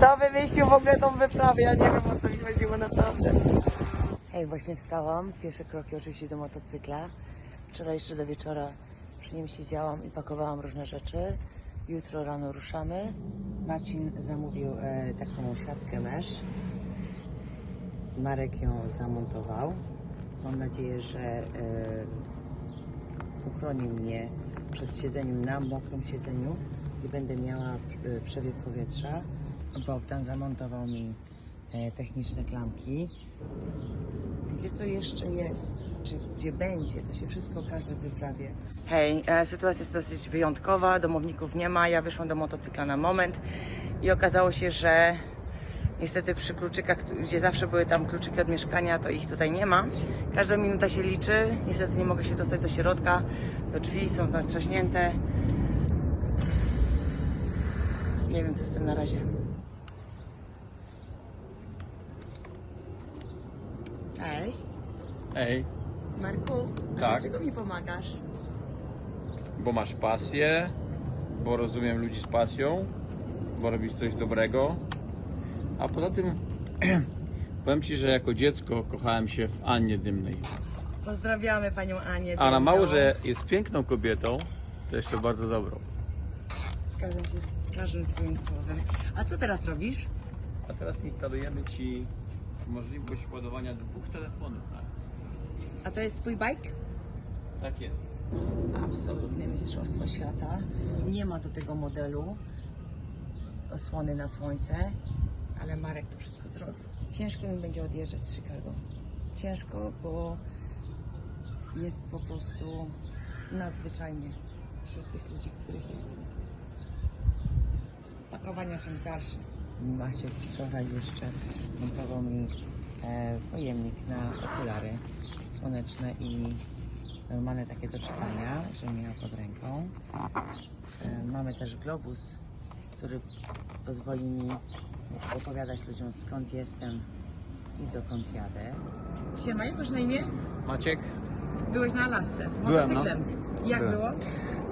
Kto wymyślił w ogóle tą wyprawę? Ja nie wiem o co mi chodziło naprawdę. Hej, właśnie wstałam. Pierwsze kroki oczywiście do motocykla. Wczoraj jeszcze do wieczora przy nim siedziałam i pakowałam różne rzeczy. Jutro rano ruszamy. Marcin zamówił e, taką siatkę mesh. Marek ją zamontował. Mam nadzieję, że e, uchroni mnie przed siedzeniem na mokrym siedzeniu i będę miała e, przewiew powietrza. Bogdan zamontował mi e, techniczne klamki. Gdzie co jeszcze jest? Czy gdzie będzie? To się wszystko okaże w wyprawie. Hej, e, sytuacja jest dosyć wyjątkowa, domowników nie ma. Ja wyszłam do motocykla na moment i okazało się, że niestety przy kluczykach, gdzie zawsze były tam kluczyki od mieszkania, to ich tutaj nie ma. Każda minuta się liczy. Niestety nie mogę się dostać do środka, do drzwi są zatrzaśnięte. Nie wiem co z tym na razie. Cześć. Ej, Marku, a Tak. dlaczego mi pomagasz? bo masz pasję, bo rozumiem ludzi z pasją, bo robisz coś dobrego. A poza tym powiem Ci, że jako dziecko kochałem się w Annie Dymnej. Pozdrawiamy panią Anię. A na mało, że jest piękną kobietą, to jeszcze bardzo dobrą. Zgadzam się z każdym twoim słowem. A co teraz robisz? A teraz instalujemy Ci możliwość ładowania dwóch telefonów na raz. A to jest twój bike? Tak jest. Absolutne mistrzostwo świata. Nie ma do tego modelu osłony na słońce, ale Marek to wszystko zrobił. Ciężko mi będzie odjeżdżać z Chicago. Ciężko, bo jest po prostu nadzwyczajnie wśród tych ludzi, których jestem. Pakowania część dalsza. Maciek wczoraj jeszcze montował mi e, pojemnik na okulary słoneczne i normalne takie do czytania, że miał pod ręką. E, mamy też globus, który pozwoli mi opowiadać ludziom skąd jestem i dokąd jadę. Siema, jak masz na imię? Maciek? Byłeś na Alasce, no. motocyklem. Jak Byłem. było?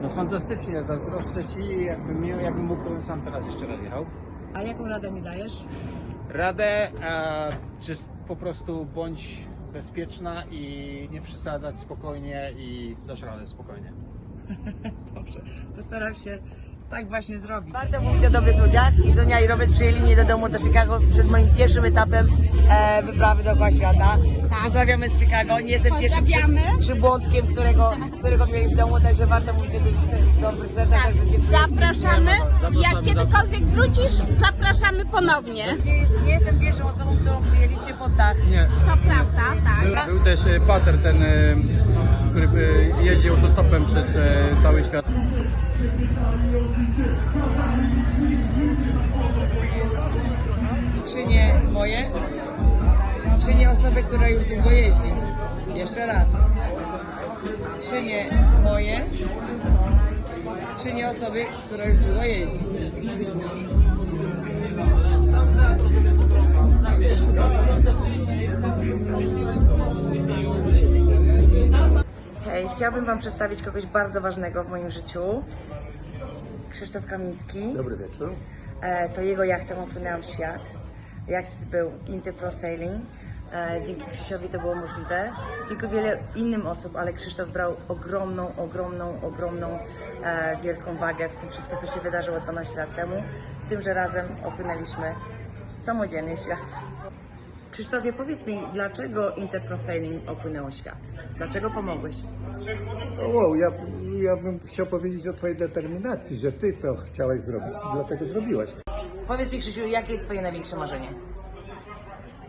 No fantastycznie, zazdroszczę Ci, jakbym miał, jakbym mógł, to bym sam teraz jeszcze raz jechał. A jaką radę mi dajesz? Radę, e, czy po prostu bądź bezpieczna i nie przesadzać spokojnie i dasz radę spokojnie. Dobrze, postaram się tak właśnie zrobić. Bardzo mówić o dobrych ludziach i Zonia i Robert przyjęli mnie do domu do Chicago przed moim pierwszym etapem e, wyprawy dookoła świata. Pozdrawiamy z Chicago. Nie jestem pierwszym przy, przybłądkiem, którego, którego mieli w domu, także warto mówić o tych dobrych sercach. Także dziękuję. Zapraszamy. Jak kiedykolwiek wrócisz, zapraszamy ponownie. Nie, nie jestem pierwszą osobą, którą przyjęliście pod dach. Nie, To prawda, był, tak. był też e, Pater, ten, e, który e, jeździł autostopem przez cały świat. Skrzynie moje, skrzynie osoby, która już długo jeździ. Jeszcze raz. Skrzynie moje, skrzynie osoby, która już długo jeździ. Hej, chciałabym Wam przedstawić kogoś bardzo ważnego w moim życiu. Krzysztof Kamiński. Dobry wieczór. E, to jego jachtem opłynęłam świat. Jacht był Inter Pro Sailing. E, dzięki Krzysiowi to było możliwe. Dzięki wiele innym osób, ale Krzysztof brał ogromną, ogromną, ogromną, e, wielką wagę w tym wszystkim, co się wydarzyło 12 lat temu. W tym, że razem opłynęliśmy samodzielnie świat. Krzysztofie, powiedz mi, dlaczego Inter Pro Sailing opłynęło świat? Dlaczego pomogłeś? O, wow, ja, ja bym chciał powiedzieć o Twojej determinacji, że Ty to chciałeś zrobić i dlatego zrobiłaś. Powiedz mi, Krzysiu, jakie jest Twoje największe marzenie?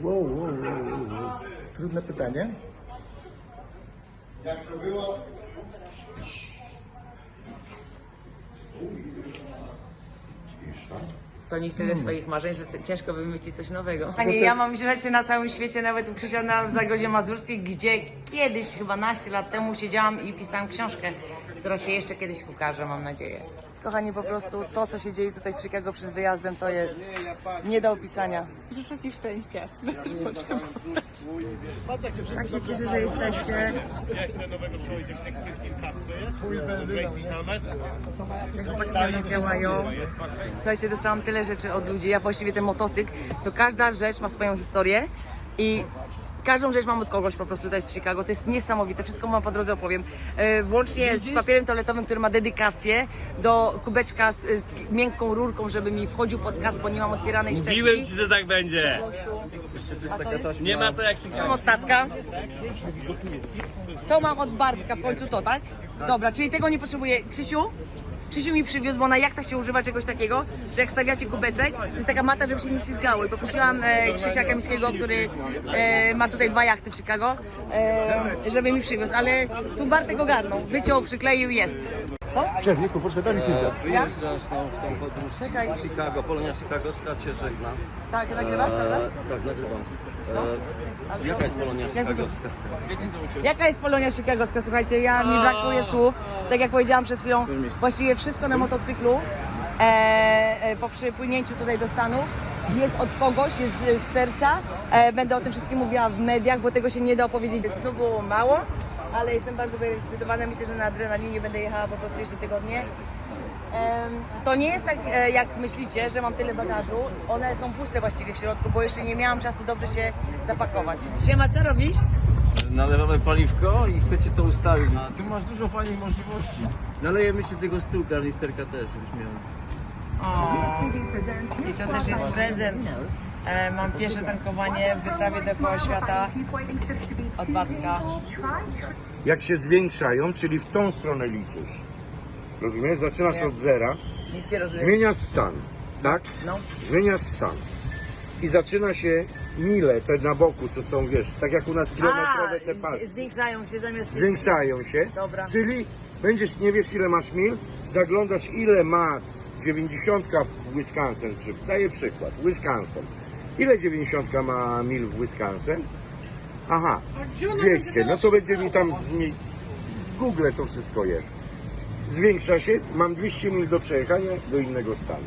Wow, wow, wow, wow, wow. Trudne pytanie. Spełnić tyle swoich marzeń, że ciężko wymyślić coś nowego. Panie, ja mam rzeczy na całym świecie, nawet u Krzysia na Zagrodzie Mazurskiej, gdzie kiedyś, chyba naście lat temu siedziałam i pisałam książkę, która się jeszcze kiedyś ukaże, mam nadzieję. Kochani, po prostu to, co się dzieje tutaj w Chicago przed wyjazdem, to jest nie do opisania. Życzę Ci szczęścia. Tak się cieszę, że jesteście. Chłopaki działają. Słuchajcie, dostałam tyle rzeczy od ludzi. Ja właściwie ten motocykl, to każda rzecz ma swoją historię i każdą rzecz mam od kogoś po prostu tutaj z Chicago. To jest niesamowite. Wszystko wam po drodze opowiem. E, Włącznie z papierem toaletowym, który ma dedykację do kubeczka z, z miękką rurką, żeby mi wchodził pod gaz, bo nie mam otwieranej szczęki. Mówiłem ci, że tak będzie. Nie ma to jak się Mam od tatka. To mam od Bartka w końcu to, tak? Dobra, czyli tego nie potrzebuję. Krzysiu? Krzysiu mi przywiózł, bo na jachtach się używa czegoś takiego, że jak stawiacie kubeczek, to jest taka mata, żeby się nie ślizgało. I poprosiłam e, Krzysia Kamińskiego, który e, ma tutaj dwa jachty w Chicago, e, żeby mi przywiózł, ale tu Bartek ogarnął. Wyciął, przykleił, jest. Co? Czerwiku, poczekaj, daj mi chwilkę. Wyjeżdżasz no, w tą podróż Czekaj. Chicago, Polonia Chicagowska cię żegna. Tak, nagrywasz czas? E, tak, nagrywam. E, jaka jest Polonia Chicagowska? Jaka jest Polonia Chicagowska? Słuchajcie, ja mi brakuje słów. Tak jak powiedziałam przed chwilą, właściwie wszystko na motocyklu e, e, po przypłynięciu tutaj do Stanów jest od kogoś, jest z- z serca. E, będę o tym wszystkim mówiła w mediach, bo tego się nie da opowiedzieć. Snu było mało, ale jestem bardzo podekscytowana. Myślę, że na adrenalinie będę jechała po prostu jeszcze tygodnie. To nie jest tak, e, jak myślicie, że mam tyle bagażu. One są puste właściwie w środku, bo jeszcze nie miałam czasu dobrze się zapakować. Siema, co robisz? Nalewamy paliwko i chcecie to ustawić. A ty masz dużo fajnych możliwości. Nalejemy się tego z tyłu, kanisterka też, żebyś miał. I to też jest prezent. E, mam pierwsze tankowanie w wyprawie dookoła świata od Bartka. jak się zwiększają, czyli w tą stronę liczysz. Rozumiesz? Zaczynasz Nie. od zera, Nic nie rozumiem. zmieniasz stan, tak? No. Zmieniasz stan. I zaczyna się mile, te na boku, co są, wiesz, tak jak u nas kilometrowe te pasy. zwiększają się zamiast. Zwiększają się, Dobra. czyli będziesz, nie wiesz ile masz mil, zaglądasz ile ma 90 w Wisconsin, przy- daję przykład, Wisconsin. Ile 90 ma mil w Wisconsin? Aha, 200, no to będzie mi tam z, w Google to wszystko jest. Zwiększa się, mam 200 mil do przejechania do innego stanu.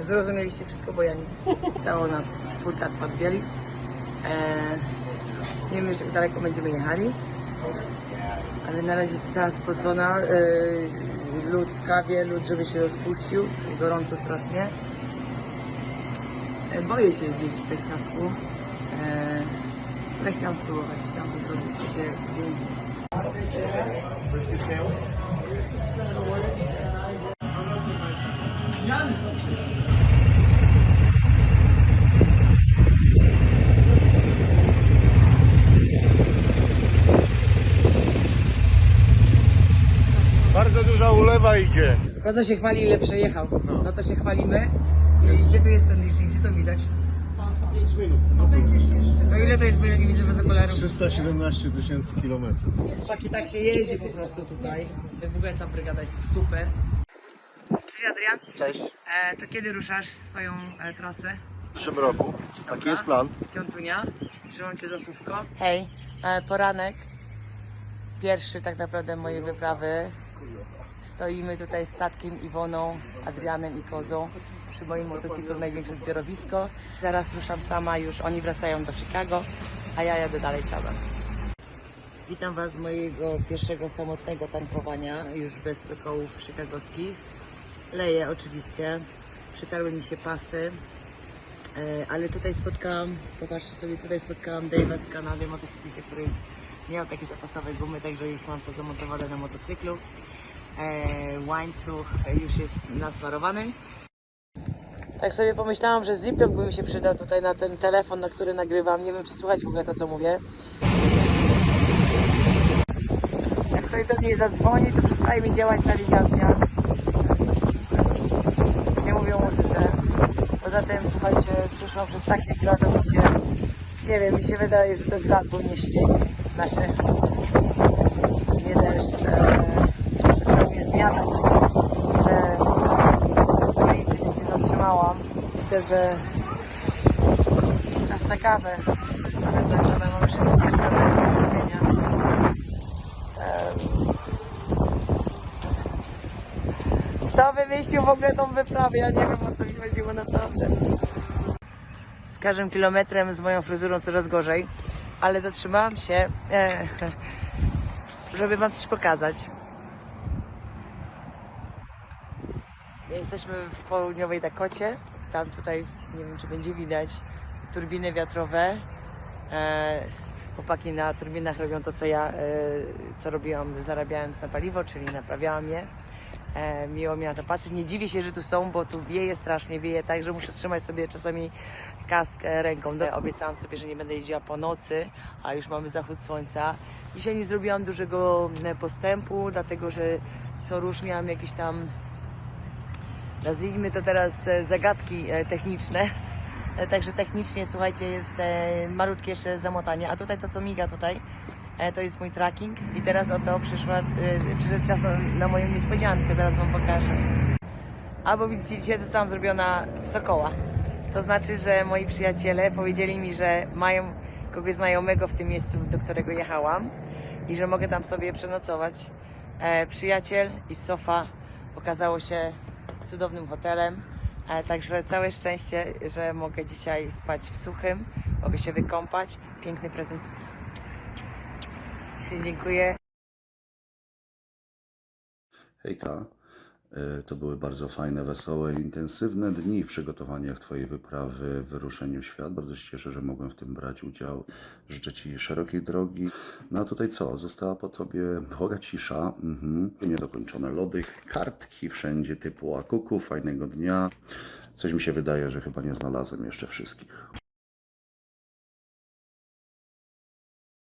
Zrozumieliście wszystko, bo ja nic. Stało nas czwórka twardzieli. E, nie wiem jeszcze jak daleko będziemy jechali. Ale na razie jest cała spocona. E, lód w kawie, lód żeby się rozpuścił. Gorąco strasznie. E, boję się jeździć bez kasku. E, ale chciałam spróbować, chciałam to zrobić gdzie, gdzie indziej. Bardzo duża ulewa idzie. Kto się chwali, ile przejechał. No to się chwalimy. I gdzie tu jest ten licznik? Gdzie to widać? 5 minut. To ile to jest, bo ja nie widzę bez okularów? 317 tysięcy kilometrów. Chłopaki, tak się jeździ po prostu tutaj. W ogóle ta brygada jest super. Cześć Adrian. Cześć. E, to kiedy ruszasz swoją e, trasę? W przyszłym roku. Taki jest plan. Piątunia. Trzymam cię za słówko. Hej, e, poranek. Pierwszy tak naprawdę mojej wyprawy. Stoimy tutaj z Tatkiem, Iwoną, Adrianem i Kozą przy moim motocyklu największe zbiorowisko. Zaraz ruszam sama, już oni wracają do Chicago, a ja jadę dalej sama. Witam Was z mojego pierwszego samotnego tankowania, już bez sokołów chicagowskich. Leję oczywiście, przytarły mi się pasy, E, ale tutaj spotkałam, popatrzcie sobie, tutaj spotkałam Dave'a z Kanady, motocyklistę, który miał takie zapasowe gumy, także już mam to zamontowane na motocyklu. E, łańcuch już jest nasmarowany. Tak sobie pomyślałam, że ziplock by mi się przydał tutaj na ten telefon, na który nagrywam. Nie wiem, czy słychać w ogóle to, co mówię. Jak ktoś do mnie zadzwoni, to przestaje mi działać nawigacja. Nie mówię o muzyce. Poza tym, słuchajcie, przeszłam przez takie gradowicie. Nie wiem, mi się wydaje, że to grad był nie śnieg. Znaczy, nie deszcz. E, zaczęło mnie zmiatać ze z ulicy, więc się zatrzymałam. Myślę, że czas na kawę. Trochę zmęczona, mam jeszcze coś na kawę do zrobienia. Kto wymyślił w ogóle tą wyprawę? Ja nie wiem o co mi chodziło naprawdę. Z każdym kilometrem z moją fryzurą coraz gorzej, ale zatrzymałam się, e, żeby wam coś pokazać. Jesteśmy w południowej Dakocie. Tam tutaj, nie wiem czy będzie widać, turbiny wiatrowe. E, chłopaki na turbinach robią to, co ja, e, co robiłam zarabiając na paliwo, czyli naprawiałam je. E, miło mi na to patrzeć. Nie dziwię się, że tu są, bo tu wieje strasznie, wieje tak, że muszę trzymać sobie czasami kask e, ręką. Do- Obiecałam sobie, że nie będę jeździła po nocy, a już mamy zachód słońca. Dzisiaj nie zrobiłam dużego e, postępu, dlatego że co rusz miałam jakieś tam nazwijmy to teraz e, zagadki e, techniczne. E, Także technicznie, słuchajcie, jest malutkie jeszcze zamotanie. A tutaj to, co miga tutaj, to jest mój tracking. I teraz oto przyszła, przyszedł czas na, na moją niespodziankę. Zaraz Wam pokażę. Albo widzicie, dzisiaj zostałam zrobiona w Sokoła. To znaczy, że moi przyjaciele powiedzieli mi, że mają kogoś znajomego w tym miejscu, do którego jechałam i że mogę tam sobie przenocować. E, przyjaciel i sofa okazało się cudownym hotelem. E, także całe szczęście, że mogę dzisiaj spać w suchym, mogę się wykąpać. Piękny prezent. Dziękuję. Hejka. E, To były bardzo fajne, wesołe, intensywne dni w przygotowaniach Twojej wyprawy w wyruszeniu w świat. Bardzo się cieszę, że mogłem w tym brać udział. Życzę Ci szerokiej drogi. No a tutaj co? Została po Tobie długa cisza, mhm. niedokończone lody, kartki wszędzie typu akuku, fajnego dnia. Coś mi się wydaje, że chyba nie znalazłem jeszcze wszystkich.